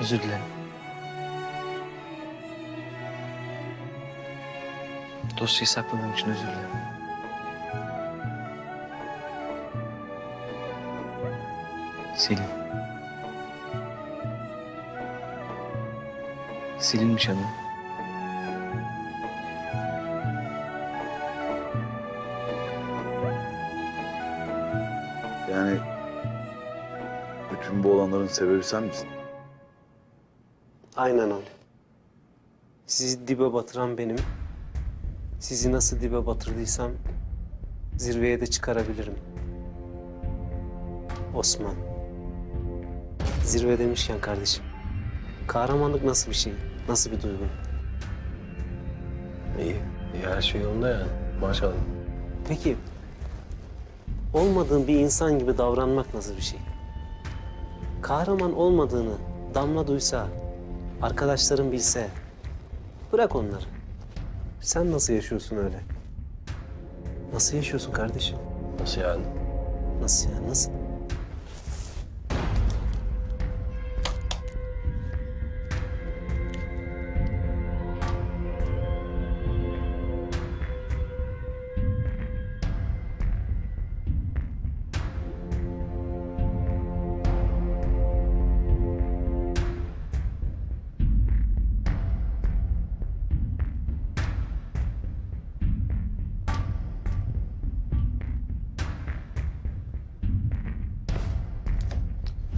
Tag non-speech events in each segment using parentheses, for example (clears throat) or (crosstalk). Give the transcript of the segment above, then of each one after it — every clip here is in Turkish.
Özür dilerim. Dosyayı sakladığım için özür dilerim. Selin. Silinmiş adı. Yani bütün bu olanların sebebi sen misin? Aynen öyle. Sizi dibe batıran benim. Sizi nasıl dibe batırdıysam zirveye de çıkarabilirim. Osman. Zirve demişken kardeşim. Kahramanlık nasıl bir şey? Nasıl bir duygu? İyi. İyi her şey yolunda yani. Maşallah. Peki olmadığın bir insan gibi davranmak nasıl bir şey? Kahraman olmadığını Damla duysa, arkadaşların bilse, bırak onları. Sen nasıl yaşıyorsun öyle? Nasıl yaşıyorsun kardeşim? Nasıl yani? Nasıl yani, nasıl?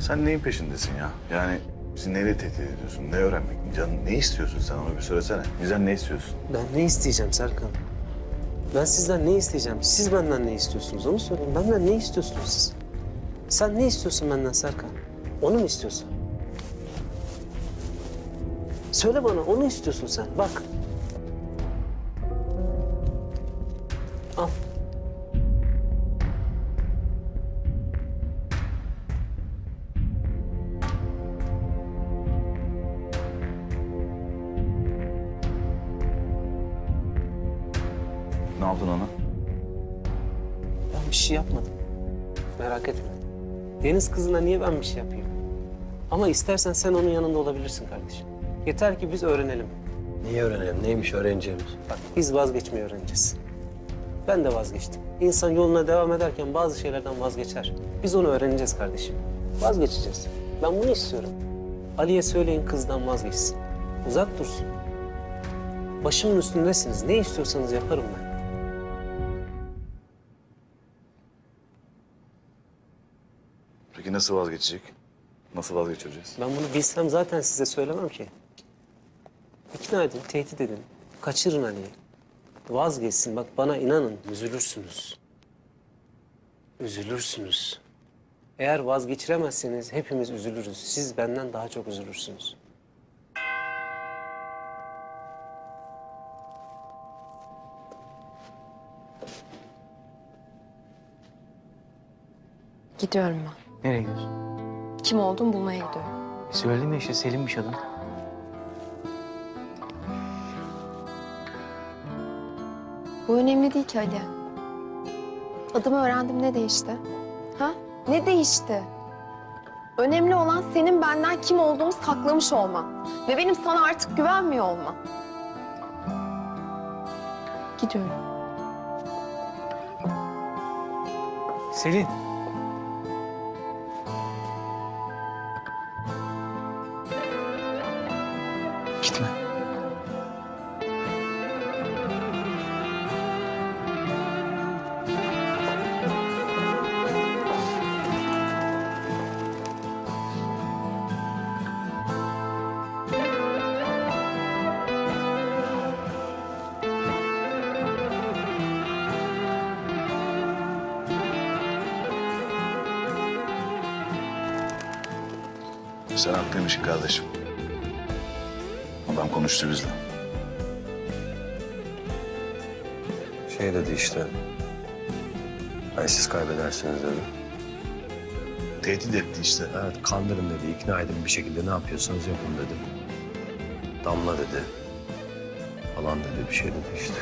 Sen neyin peşindesin ya? Yani bizi neyle tehdit ediyorsun? Ne öğrenmek? Canın ne istiyorsun sen onu bir söylesene. Bizden ne istiyorsun? Ben ne isteyeceğim Serkan? Ben sizden ne isteyeceğim? Siz benden ne istiyorsunuz? Onu söyleyin. Benden ne istiyorsunuz siz? Sen ne istiyorsun benden Serkan? Onu mu istiyorsun? Söyle bana, onu istiyorsun sen. Bak. Al. Ne yaptın ona? Ben bir şey yapmadım. Merak etme. Deniz kızına niye ben bir şey yapayım? Ama istersen sen onun yanında olabilirsin kardeşim. Yeter ki biz öğrenelim. Neyi öğrenelim? Neymiş öğreneceğimiz? Bak biz vazgeçmeyi öğreneceğiz. Ben de vazgeçtim. İnsan yoluna devam ederken bazı şeylerden vazgeçer. Biz onu öğreneceğiz kardeşim. Vazgeçeceğiz. Ben bunu istiyorum. Ali'ye söyleyin kızdan vazgeçsin. Uzak dursun. Başımın üstündesiniz. Ne istiyorsanız yaparım ben. Nasıl vazgeçecek? Nasıl vazgeçireceğiz? Ben bunu bilsem zaten size söylemem ki. İkna edin, tehdit edin. Kaçırın Ali'yi. Vazgeçsin. Bak bana inanın, üzülürsünüz. Üzülürsünüz. Eğer vazgeçiremezseniz hepimiz üzülürüz. Siz benden daha çok üzülürsünüz. Gidiyorum ben. Nereye gidiyorsun? Kim olduğumu bulmaya gidiyorum. Söyledim ya işte Selin'miş adın. Bu önemli değil ki Ali. Adımı öğrendim ne değişti? Ha? Ne değişti? Önemli olan senin benden kim olduğumu saklamış olman. Ve benim sana artık güvenmiyor olman. Gidiyorum. Selin. Gitme. Sen haklıymışsın kardeşim. Adam konuştu bizle. Şey dedi işte. Ay siz kaybedersiniz dedi. Tehdit etti işte. Evet kandırın dedi. ikna edin bir şekilde ne yapıyorsanız yapın dedi. Damla dedi. Falan dedi bir şey dedi işte.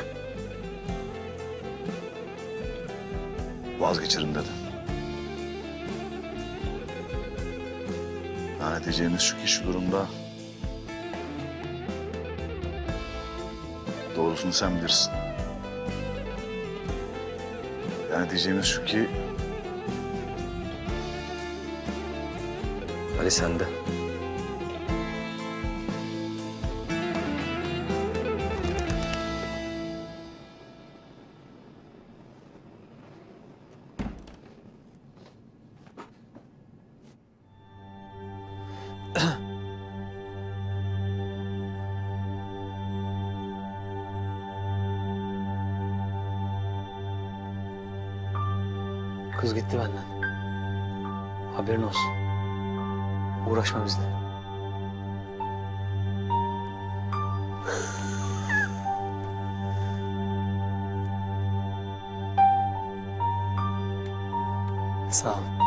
Vazgeçerim dedi. Yani diyeceğimiz şu ki şu durumda... Doğrusunu sen bilirsin. Yani diyeceğimiz şu ki Ali sende. (clears throat) Kız gitti benden. Haberin olsun. Uğraşma bizle. (laughs) Sağ ol.